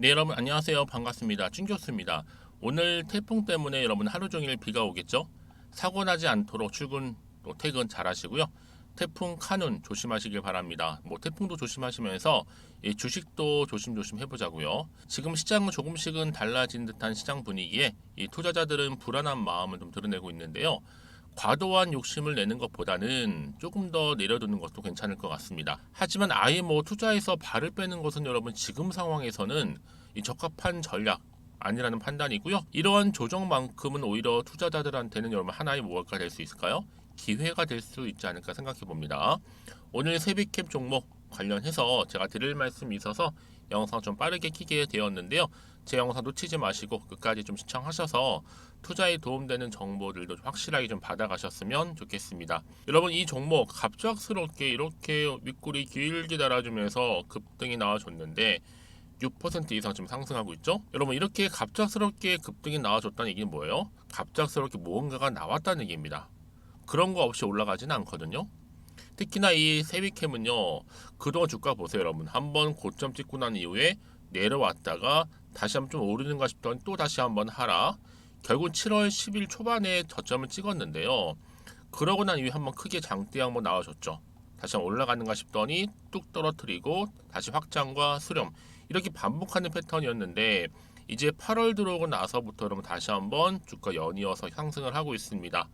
네 여러분 안녕하세요. 반갑습니다. 찐교수입니다. 오늘 태풍 때문에 여러분 하루 종일 비가 오겠죠? 사고 나지 않도록 출근 또 퇴근 잘 하시고요. 태풍 카눈 조심하시길 바랍니다. 뭐 태풍도 조심하시면서 이 주식도 조심조심 해보자고요. 지금 시장은 조금씩은 달라진 듯한 시장 분위기에 이 투자자들은 불안한 마음을 좀 드러내고 있는데요 과도한 욕심을 내는 것보다는 조금 더 내려두는 것도 괜찮을 것 같습니다. 하지만 아예 뭐 투자해서 발을 빼는 것은 여러분 지금 상황에서는 이 적합한 전략 아니라는 판단이고요. 이러한 조정만큼은 오히려 투자자들한테는 여러분 하나의 무엇가 될 수 있을까요? 기회가 될 수 있지 않을까 생각해 봅니다. 오늘 세비캡 종목 관련해서 제가 드릴 말씀이 있어서 영상 좀 빠르게 키게 되었는데요. 제 영상 놓치지 마시고 끝까지 좀 시청하셔서 투자에 도움되는 정보들도 좀 확실하게 좀 받아가셨으면 좋겠습니다. 여러분 이 종목 갑작스럽게 이렇게 윗골이 길게 달아주면서 급등이 나와줬는데 6% 이상 지금 상승하고 있죠. 여러분 이렇게 갑작스럽게 급등이 나와줬다는 얘기는 뭐예요? 갑작스럽게 무언가가 나왔다는 얘기입니다. 그런 거 없이 올라가지는 않거든요. 특히나 이 세비캠은요 그동안 주가 보세요 여러분. 한번 고점 찍고 난 이후에 내려왔다가 다시 한번 좀 오르는가 싶더니 또 다시 한번 하락 결국 7월 10일 초반에 저점을 찍었는데요. 그러고 난 이후에 한번 크게 장대 한번 나와줬죠. 다시 한번 올라가는가 싶더니 뚝 떨어뜨리고 다시 확장과 수렴. 이렇게 반복하는 패턴이었는데 이제 8월 들어오고 나서부터 여러분 다시 한번 주가 연이어서 상승을 하고 있습니다.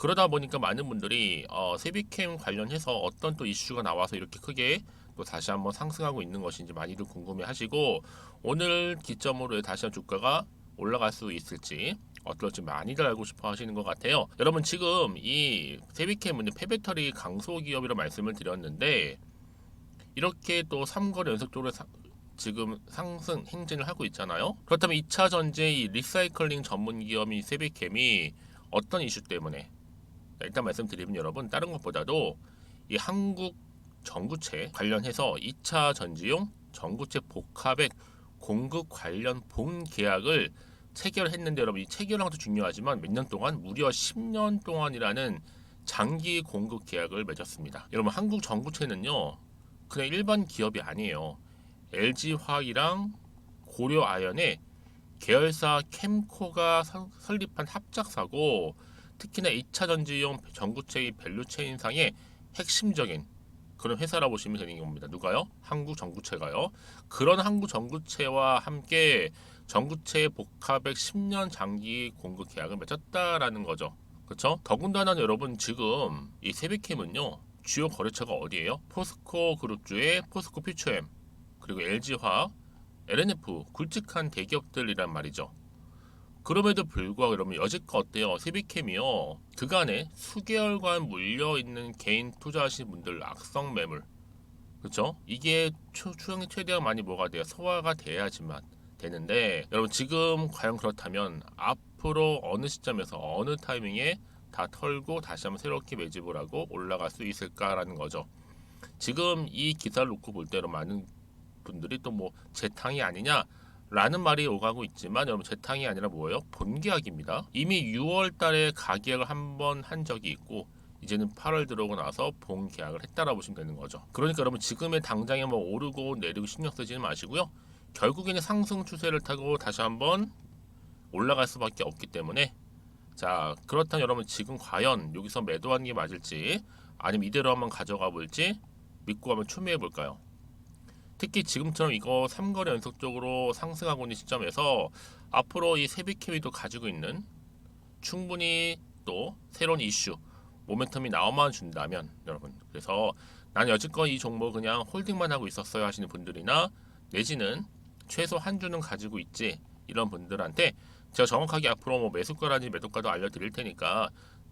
그러다 보니까 많은 분들이 어, 세비캠 관련해서 어떤 또 이슈가 나와서 이렇게 크게 또 다시 한번 상승하고 있는 것인지 많이들 궁금해하시고 오늘 기점으로 다시 한번 주가가 올라갈 수 있을지 어떨지 많이들 알고 싶어 하시는 것 같아요. 여러분 지금 이 세비캠은 폐배터리 강소 기업이라 말씀을 드렸는데 이렇게 또 3거래 연속적으로 사- 지금 상승 행진을 하고 있잖아요. 그렇다면 2차 전지 이 리사이클링 전문 기업인 세비캠이 어떤 이슈 때문에 일단 말씀드리면 여러분 다른 것보다도 이 한국 전구체 관련해서 2차 전지용 전구체 복합액 공급 관련 본 계약을 체결했는데 여러분 이 체결한 것도 중요하지만 몇 년 동안 무려 10년 동안이라는 장기 공급 계약을 맺었습니다. 여러분 한국 전구체는요 그냥 일반 기업이 아니에요. LG 화학이랑 고려 아연의 계열사 캠코가 선- 설립한 합작사고 특히나 2차 전지용 전구체의 밸류체인상의 핵심적인 그런 회사라 보시면 되는 겁니다. 누가요? 한국 전구체가요. 그런 한국 전구체와 함께 전구체 복합액 10년 장기 공급 계약을 맺었다라는 거죠. 그렇죠? 더군다나 여러분 지금 이 세비캠은요 주요 거래처가 어디예요? 포스코 그룹주의 포스코 퓨처엠 그리고 LG화학, LNF 굵직한 대기업들이란 말이죠. 그럼에도 불구하고 여러분 여지껏 어때요? 세비캠이요. 그간에 수개월간 물려 있는 개인 투자하신 분들 악성 매물, 그렇죠? 이게 추, 추정이 최대한 많이 뭐가 돼요? 소화가 돼야지만 되는데 여러분 지금 과연 그렇다면 앞으로 어느 시점에서 어느 타이밍에 다 털고 다시 한번 새롭게 매집을 하고 올라갈 수 있을까라는 거죠. 지금 이 기사를 놓고 볼 때로 많은 분들이 또 뭐 재탕이 아니냐 라는 말이 오가고 있지만 여러분 재탕이 아니라 뭐예요? 본계약입니다. 이미 6월 달에 가계약을 한 번 한 적이 있고 이제는 8월 들어오고 나서 본 계약을 했다라 보시면 되는 거죠. 그러니까 여러분 지금의 당장에 뭐 오르고 내리고 신경 쓰지는 마시고요. 결국에는 상승 추세를 타고 다시 한번 올라갈 수밖에 없기 때문에 자 그렇다면 여러분 지금 과연 여기서 매도하는 게 맞을지 아니면 이대로 한번 가져가 볼지 믿고 한번 추미해 볼까요? 특히 지금처럼 이거 3거래 연속적으로 상승하고 있는 시점에서 앞으로 이 세비케이도 가지고 있는 충분히 또 새로운 이슈 모멘텀이 나와만 준다면 여러분 그래서 나는 여지껏 이 종목 그냥 홀딩만 하고 있었어요 하시는 분들이나 내지는 최소 한 주는 가지고 있지 이런 분들한테 제가 정확하게 앞으로 뭐 매수가라든지 매도가도 알려드릴 테니까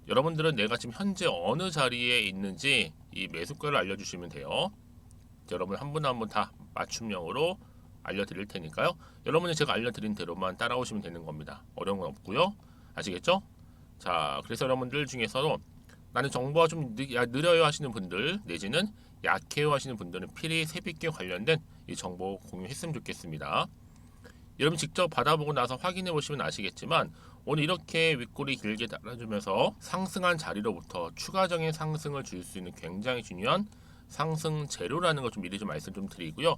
여러분들은 내가 지금 현재 어느 자리에 있는지 이 매수가를 알려주시면 돼요. 여러분 한 분 한 분 다 맞춤형으로 알려드릴 테니까요. 여러분이 제가 알려드린 대로만 따라오시면 되는 겁니다. 어려운 건 없고요. 아시겠죠? 자, 그래서 여러분들 중에서도 나는 정보가 좀 느려요 하시는 분들 내지는 약해요 하시는 분들은 필히 세비께 관련된 이 정보 공유했으면 좋겠습니다. 여러분 직접 받아보고 나서 확인해 보시면 아시겠지만 오늘 이렇게 윗골이 길게 달아주면서 상승한 자리로부터 추가적인 상승을 줄 수 있는 굉장히 중요한 상승 재료라는 걸 좀 미리 좀 말씀 좀 드리고요.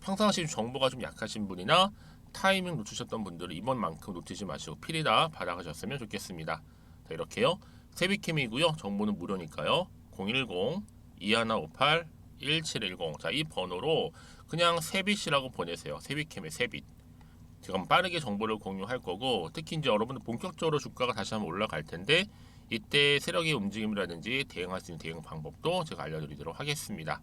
평상시 정보가 좀 약하신 분이나 타이밍 놓치셨던 분들은 이번만큼 놓치지 마시고 필히 다 받아가셨으면 좋겠습니다. 자, 이렇게요. 세비캠이고요. 정보는 무료니까요. 010-2158-1710. 자, 이 번호로 그냥 세빗이라고 보내세요. 세비캠의 세빗. 지금 빠르게 정보를 공유할 거고 특히 이제 여러분들 본격적으로 주가가 다시 한번 올라갈 텐데 이때 세력의 움직임이라든지 대응할 수 있는 대응 방법도 제가 알려드리도록 하겠습니다.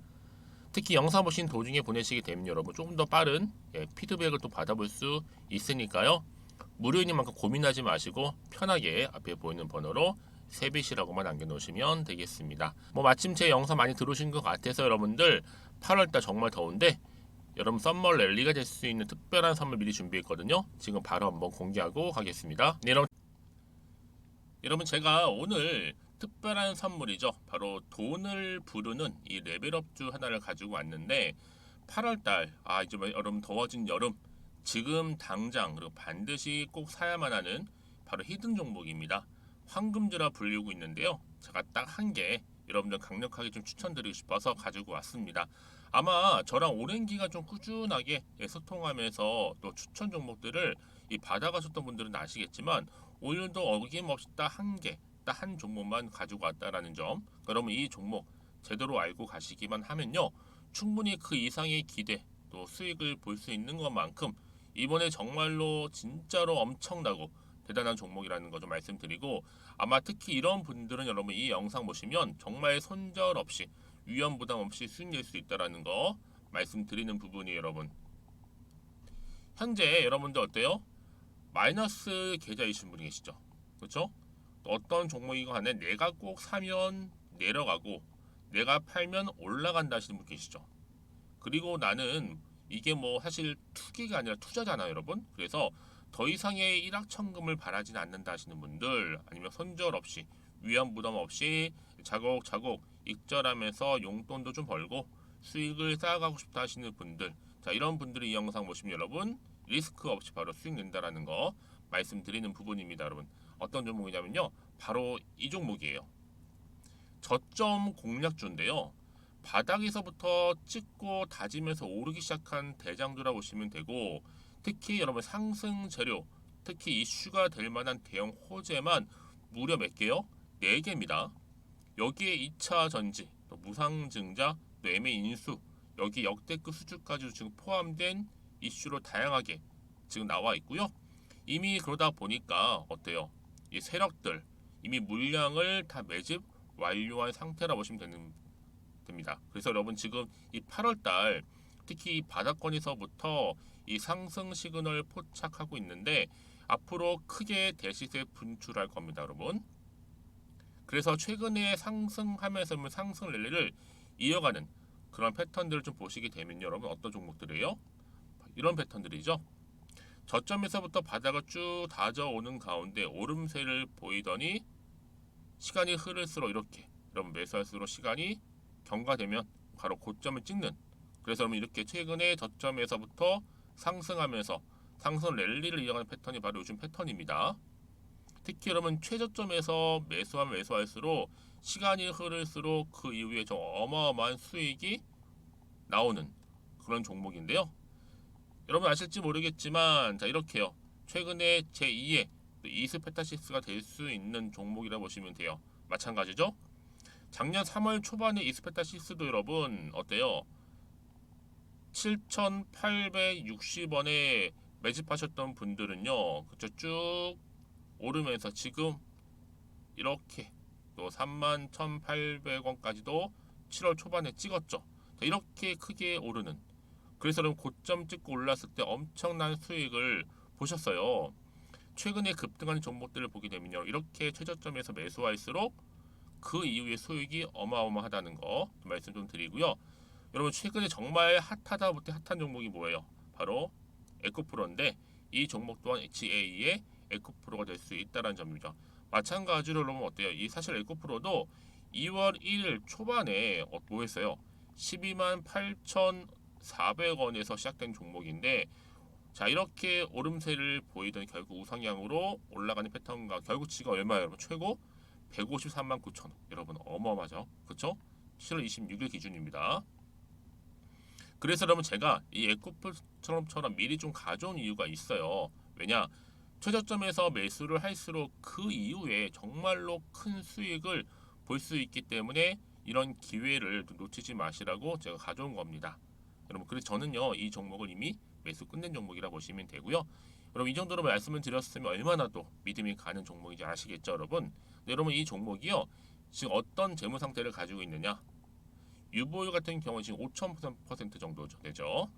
특히 영상 보신 도중에 보내시게 되면 여러분 조금 더 빠른 예, 피드백을 또 받아볼 수 있으니까요. 무료인 만큼 고민하지 마시고 편하게 앞에 보이는 번호로 세빗이라고만 남겨놓으시면 되겠습니다. 뭐 마침 제 영상 많이 들어오신 것 같아서 여러분들 8월달 정말 더운데 여러분 썸머 랠리가 될 수 있는 특별한 선물 미리 준비했거든요. 지금 바로 한번 공개하고 가겠습니다. 네, 여러분, 여러분 제가 오늘 특별한 선물이죠. 바로 돈을 부르는 이 레벨업주 하나를 가지고 왔는데 8월달 아 이제 뭐 여러분 더워진 여름 지금 당장 그리고 반드시 꼭 사야만 하는 바로 히든 종목입니다. 황금주라 불리고 있는데요. 제가 딱 한 개 여러분들 강력하게 좀 추천드리고 싶어서 가지고 왔습니다. 아마 저랑 오랜 기간 좀 꾸준하게 예, 소통하면서 또 추천 종목들을 이 받아가셨던 분들은 아시겠지만 오늘도 어김없이 딱 한 개, 딱 한 종목만 가지고 왔다라는 점. 그러면 이 종목 제대로 알고 가시기만 하면요, 충분히 그 이상의 기대 또 수익을 볼 수 있는 것만큼 이번에 정말로 진짜로 엄청나고 대단한 종목이라는 거 좀 말씀드리고 아마 특히 이런 분들은 여러분 이 영상 보시면 정말 손절 없이 위험 부담 없이 수익 낼 수 있다라는 거 말씀드리는 부분이 여러분 현재 여러분들 어때요? 마이너스 계좌이신 분이 계시죠. 그렇죠? 어떤 종목이건 간에 내가 꼭 사면 내려가고 내가 팔면 올라간다 하시는 분 계시죠. 그리고 나는 이게 뭐 사실 투기가 아니라 투자잖아요 여러분. 그래서 더 이상의 일확천금을 바라진 않는다 하시는 분들 아니면 손절 없이 위험 부담 없이 자곡자곡 익절하면서 용돈도 좀 벌고 수익을 쌓아가고 싶다 하시는 분들. 자 이런 분들이 이 영상 보시면 여러분 리스크 없이 바로 수익 낸다라는 거 말씀드리는 부분입니다 여러분 어떤 종목이냐면요 바로 이 종목이에요 저점 공략주인데요 바닥에서부터 찍고 다지면서 오르기 시작한 대장주라 보시면 되고 특히 여러분 상승 재료 특히 이슈가 될 만한 대형 호재만 무려 몇 개요? 4개입니다. 여기에 2차 전지, 또 무상증자, 또 매매 인수, 여기 역대급 수주까지 지금 포함된 이슈로 다양하게 지금 나와 있고요. 이미 그러다 보니까 어때요? 이 세력들 이미 물량을 다 매집 완료한 상태라 보시면 되는 됩니다. 그래서 여러분 지금 이 8월 달 특히 이 바닥권에서부터 이 상승 시그널 포착하고 있는데 앞으로 크게 대시세 분출할 겁니다, 여러분. 그래서 최근에 상승하면서 상승 랠리를 이어가는 그런 패턴들을 좀 보시게 되면 여러분 어떤 종목들이에요? 이런 패턴들이죠. 저점에서부터 바닥을 쭉 다져오는 가운데 오름세를 보이더니 시간이 흐를수록 이렇게 여러분 매수할수록 시간이 경과되면 바로 고점을 찍는 그래서 여러분 이렇게 최근에 저점에서부터 상승하면서 상승 랠리를 이어가는 패턴이 바로 요즘 패턴입니다. 특히 여러분 최저점에서 매수하면 매수할수록 시간이 흐를수록 그 이후에 좀 어마어마한 수익이 나오는 그런 종목인데요. 여러분 아실지 모르겠지만 자 이렇게요. 최근에 제2의 이스페타시스가 될 수 있는 종목이라 보시면 돼요. 마찬가지죠. 작년 3월 초반에 이스페타시스도 여러분 어때요? 7,860원에 매집하셨던 분들은요, 그쵸 쭉 오르면서 지금 이렇게 또 31,800원까지도 7월 초반에 찍었죠. 자, 이렇게 크게 오르는. 그래서 여러분 고점 찍고 올랐을 때 엄청난 수익을 보셨어요. 최근에 급등하는 종목들을 보게 되면요, 이렇게 최저점에서 매수할수록 그 이후에 수익이 어마어마하다는 거 말씀 좀 드리고요. 여러분 최근에 정말 핫하다 못해 핫한 종목이 뭐예요? 바로 에코프로인데 이 종목 또한 HA의 에코프로가 될 수 있다는 점이죠. 마찬가지로 여러분 어때요? 이 사실 에코프로도 2월 1일 초반에 어, 뭐 했어요? 12만 8,400원에서 시작된 종목인데 자 이렇게 오름세를 보이던 결국 우상향으로 올라가는 패턴과 결국 지가 얼마예요? 여러분 최고 153만 9천 원. 여러분 어마어마하죠? 그쵸? 7월 26일 기준입니다. 그래서 여러분 제가 이 에코프처럼처럼 미리 좀 가져온 이유가 있어요. 왜냐? 최저점에서 매수를 할수록 그 이후에 정말로 큰 수익을 볼 수 있기 때문에 이런 기회를 놓치지 마시라고 제가 가져온 겁니다. 여러분 그래서 저는요 이 종목을 이미 매수 끝낸 종목이라 보시면 되고요. 여러분 이 정도로 말씀을 드렸으면 얼마나 또 믿음이 가는 종목인지 아시겠죠, 여러분? 네, 여러분 이 종목이요 지금 어떤 재무 상태를 가지고 있느냐? 유보율 같은 경우 지금 5,000% 정도 되죠.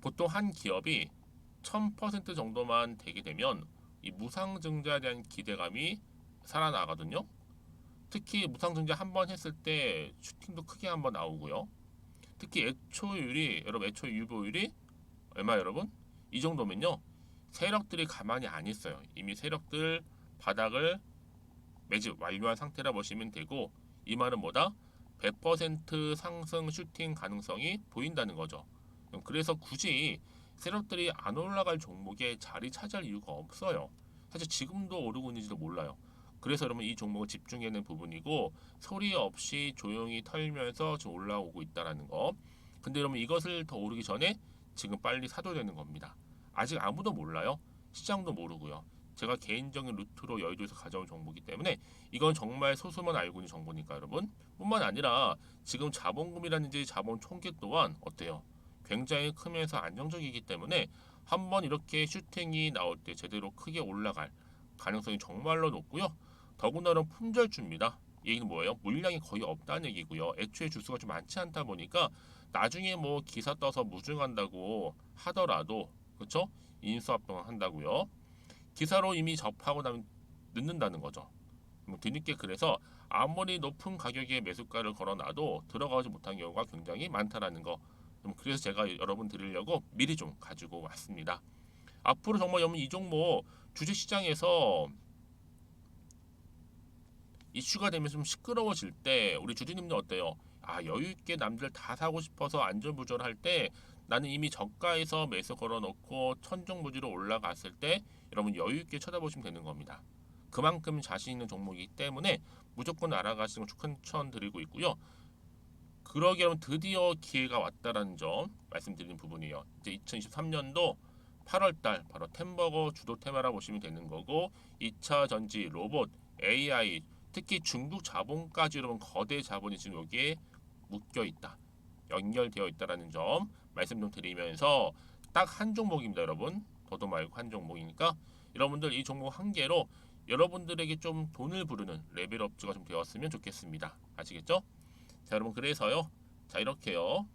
보통 한 기업이 1000% 정도만 되게 되면 이 무상증자에 대한 기대감이 살아나거든요. 특히 무상증자 한 번 했을 때 슈팅도 크게 한 번 나오고요. 특히 애초율이 여러분 애초 유보율이 얼마 여러분? 이 정도면요. 세력들이 가만히 안 있어요. 이미 세력들 바닥을 매집 완료한 상태라 보시면 되고 이 말은 뭐다? 100% 상승 슈팅 가능성이 보인다는 거죠. 그래서 굳이 세력들이 안 올라갈 종목에 자리 차지할 이유가 없어요. 사실 지금도 오르고 있는지도 몰라요. 그래서 여러분 이 종목을 집중해야 하는 부분이고 소리 없이 조용히 털면서 지금 올라오고 있다라는 거. 근데 여러분 이것을 더 오르기 전에 지금 빨리 사도 되는 겁니다. 아직 아무도 몰라요. 시장도 모르고요. 제가 개인적인 루트로 여의도에서 가져온 정보이기 때문에 이건 정말 소수만 알고 있는 정보니까 여러분 뿐만 아니라 지금 자본금이라든지 자본 총계 또한 어때요? 굉장히 크면서 안정적이기 때문에 한번 이렇게 슈팅이 나올 때 제대로 크게 올라갈 가능성이 정말로 높고요. 더군다나 품절주입니다. 이 얘기는 뭐예요? 물량이 거의 없다는 얘기고요. 애초에 주수가 좀 많지 않다 보니까 나중에 뭐 기사 떠서 무증한다고 하더라도 그렇죠? 인수합병 한다고요. 기사로 이미 접하고 나면 늦는다는 거죠. 뭐 뒤늦게 그래서 아무리 높은 가격에 매수가를 걸어놔도 들어가지 못한 경우가 굉장히 많다라는 거. 그래서 제가 여러분 드리려고 미리 좀 가지고 왔습니다. 앞으로 정말 여러분 이 종목 주식 시장에서 이슈가 되면서 좀 시끄러워질 때 우리 주주님들 어때요? 아 여유 있게 남들 다 사고 싶어서 안전부절할 때 나는 이미 저가에서 매수 걸어놓고 천정부지로 올라갔을 때 여러분 여유 있게 쳐다보시면 되는 겁니다. 그만큼 자신 있는 종목이기 때문에 무조건 알아가시는 걸 추천드리고 있고요. 그러기 여러분 드디어 기회가 왔다라는 점 말씀드리는 부분이에요. 이제 2023년도 8월달 바로 템버거 주도 테마라 보시면 되는 거고 2차 전지, 로봇, AI 특히 중국 자본까지 여러분 거대 자본이 지금 여기에 묶여 있다. 연결되어 있다라는 점 말씀 좀 드리면서 딱 한 종목입니다, 여러분. 더도 말고 한 종목이니까 여러분들 이 종목 한 개로 여러분들에게 좀 돈을 부르는 레벨업주가 좀 되었으면 좋겠습니다. 아시겠죠? 자, 여러분 그래서요. 자, 이렇게요.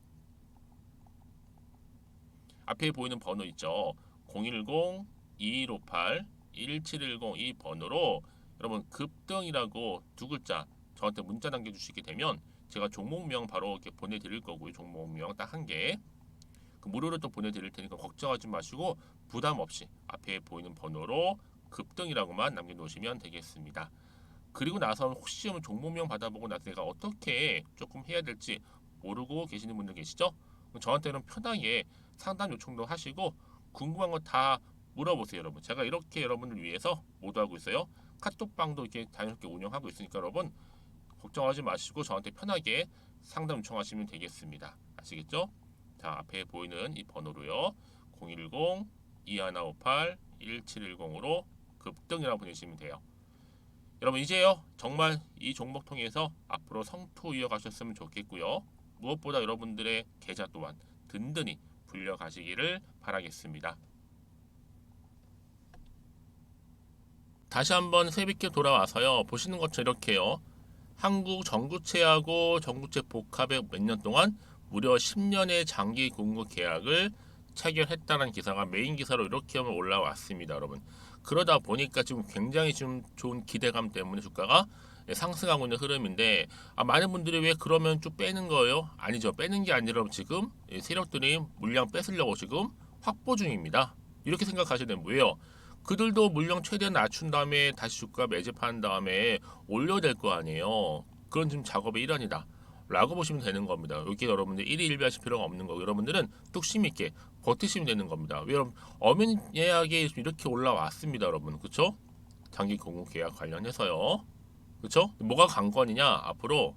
앞에 보이는 번호 있죠. 010 2158 1710 이 번호로 여러분 급등이라고 두 글자 저한테 문자 남겨주시게 되면 제가 종목명 바로 이렇게 보내드릴 거고요. 종목명 딱 한 개. 그 무료로 또 보내드릴 테니까 걱정하지 마시고 부담 없이 앞에 보이는 번호로 급등이라고만 남겨놓으시면 되겠습니다. 그리고 나서 혹시 종목명 받아보고 나서 내가 어떻게 조금 해야 될지 모르고 계시는 분들 계시죠? 저한테는 편하게 상담 요청도 하시고 궁금한 거 다 물어보세요, 여러분. 제가 이렇게 여러분을 위해서 모두 하고 있어요. 카톡방도 이렇게 자연스럽게 운영하고 있으니까 여러분 걱정하지 마시고 저한테 편하게 상담 요청하시면 되겠습니다. 아시겠죠? 자 앞에 보이는 이 번호로요. 010 2158 1710으로 급등이라고 보내시면 돼요. 여러분 이제요 정말 이 종목 통해서 앞으로 성투 이어가셨으면 좋겠고요. 무엇보다 여러분들의 계좌 또한 든든히 불려가시기를 바라겠습니다. 다시 한번 새롭게 돌아와서요. 보시는 것처럼 이렇게요. 한국 전구체하고 전구체 복합에 몇 년 동안 무려 10년의 장기 공급 계약을 체결했다는 기사가 메인 기사로 이렇게 올라왔습니다, 여러분. 그러다 보니까 지금 굉장히 좀 좋은 기대감 때문에 주가가 상승하고 있는 흐름인데 아, 많은 분들이 왜 그러면 좀 빼는 거예요? 아니죠. 빼는 게 아니라 지금 세력들이 물량 뺏으려고 지금 확보 중입니다. 이렇게 생각하시면 뭐예요? 그들도 물량 최대한 낮춘 다음에 다시 주가 매집한 다음에 올려야 될 거 아니에요. 그런 지금 작업의 일환이다. 라고 보시면 되는 겁니다. 여기 여러분들 일이 일비하실 필요가 없는 거고 여러분들은 뚝심 있게 버티시면 되는 겁니다. 여러분 어민 예약이 이렇게 올라왔습니다, 여러분. 그렇죠? 장기 공급 계약 관련해서요. 그렇죠? 뭐가 관건이냐? 앞으로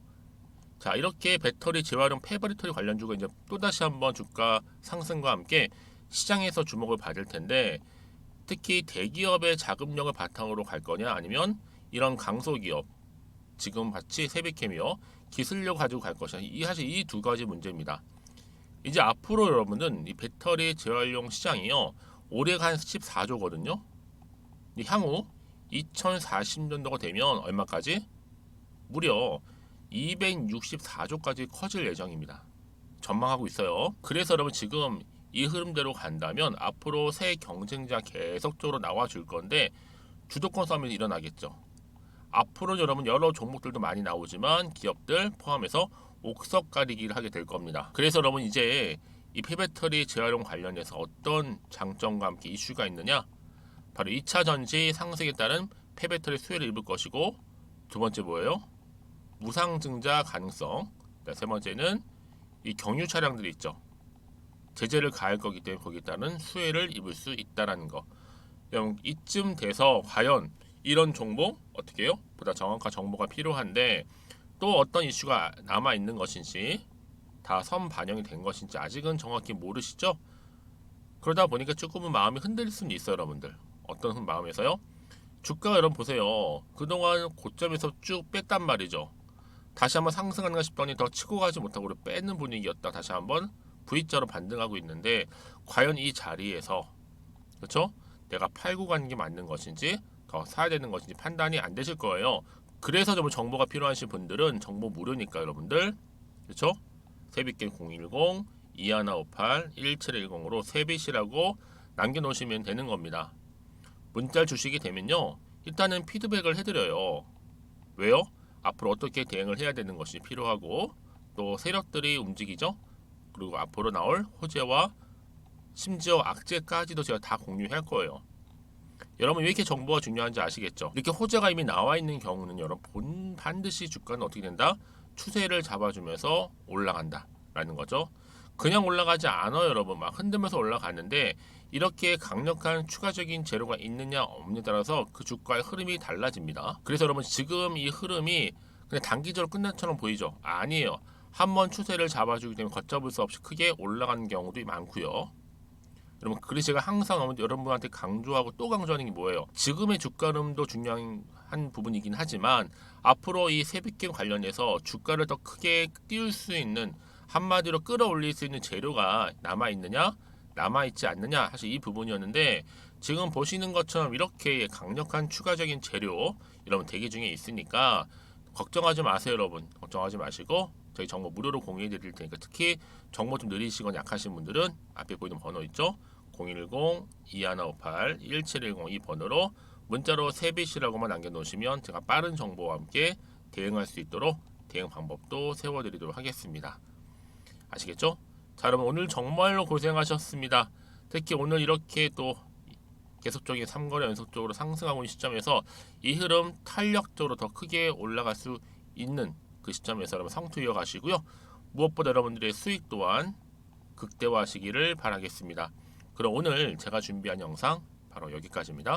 자 이렇게 배터리 재활용 폐배터리 관련주가 이제 또 다시 한번 주가 상승과 함께 시장에서 주목을 받을 텐데 특히 대기업의 자금력을 바탕으로 갈 거냐 아니면 이런 강소기업 지금 같이 세비캠이요 기술력 가지고 갈 것이냐 이 사실 이 두 가지 문제입니다. 이제 앞으로 여러분은 이 배터리 재활용 시장이요 올해가 한 14조거든요. 향후 2040년도가 되면 얼마까지? 무려 264조까지 커질 예정입니다. 전망하고 있어요. 그래서 여러분 지금 이 흐름대로 간다면 앞으로 새 경쟁자 계속적으로 나와줄 건데 주도권 싸움이 일어나겠죠. 앞으로 여러분 여러 종목들도 많이 나오지만 기업들 포함해서 옥석 가리기를 하게 될 겁니다. 그래서 여러분 이제 이 폐배터리 재활용 관련해서 어떤 장점과 함께 이슈가 있느냐? 바로 2차 전지 상승에 따른 폐배터리 수혜를 입을 것이고 두 번째 뭐예요? 무상 증자 가능성. 자, 세 번째는 이 경유 차량들이 있죠. 제재를 가할 거기 때문에 거기에 따른 수혜를 입을 수 있다라는 거. 여러분 이쯤 돼서 과연 이런 종목 어떻게 해요? 보다 정확한 정보가 필요한데 또 어떤 이슈가 남아 있는 것인지 다 선 반영이 된 것인지 아직은 정확히 모르시죠? 그러다 보니까 조금은 마음이 흔들릴 수는 있어요, 여러분들. 어떤 마음에서요? 주가 여러분 보세요. 그동안 고점에서 쭉 뺐단 말이죠. 다시 한번 상승하는가 싶더니 더 치고 가지 못하고 빼는 분위기였다. 다시 한번 V자로 반등하고 있는데 과연 이 자리에서 그렇죠? 내가 팔고 가는 게 맞는 것인지 더 사야 되는 것인지 판단이 안 되실 거예요. 그래서 좀 정보가 필요하신 분들은 정보 무료니까 여러분들 그렇죠? 세비게임 010 2158 1710으로 세비시라고 남겨놓으시면 되는 겁니다. 문자 주시게 되면요. 일단은 피드백을 해드려요. 왜요? 앞으로 어떻게 대응을 해야 되는 것이 필요하고 또 세력들이 움직이죠. 그리고 앞으로 나올 호재와 심지어 악재까지도 제가 다 공유할 거예요. 여러분 왜 이렇게 정보가 중요한지 아시겠죠? 이렇게 호재가 이미 나와 있는 경우는 여러분 본 반드시 주가는 어떻게 된다? 추세를 잡아주면서 올라간다라는 거죠. 그냥 올라가지 않아요, 여러분. 막 흔들면서 올라가는데 이렇게 강력한 추가적인 재료가 있느냐 없느냐에 따라서 그 주가의 흐름이 달라집니다. 그래서 여러분 지금 이 흐름이 그냥 단기적으로 끝난처럼 보이죠? 아니에요. 한 번 추세를 잡아주기 때문에 걷잡을 수 없이 크게 올라가는 경우도 많고요. 여러분 그래서 제가 항상 여러분한테 강조하고 또 강조하는 게 뭐예요? 지금의 주가 흐름도 중요한 부분이긴 하지만 앞으로 이 세비게임 관련해서 주가를 더 크게 띄울 수 있는 한마디로 끌어올릴 수 있는 재료가 남아 있느냐 남아 있지 않느냐 사실 이 부분이었는데 지금 보시는 것처럼 이렇게 강력한 추가적인 재료 여러분 대기 중에 있으니까 걱정하지 마세요 여러분 걱정하지 마시고 저희 정보 무료로 공유해 드릴 테니까 특히 정보 좀 느리시거나 약하신 분들은 앞에 보이는 번호 있죠 010-2158-1710 이 번호로 문자로 세비시라고만 남겨놓으시면 제가 빠른 정보와 함께 대응할 수 있도록 대응 방법도 세워드리도록 하겠습니다. 아시겠죠? 자 여러분 오늘 정말로 고생하셨습니다. 특히 오늘 이렇게 또 계속적인 3거래 연속적으로 상승하고 있는 시점에서 이 흐름 탄력적으로 더 크게 올라갈 수 있는 그 시점에서 여러분 성투 이어가시고요. 무엇보다 여러분들의 수익 또한 극대화하시기를 바라겠습니다. 그럼 오늘 제가 준비한 영상 바로 여기까지입니다.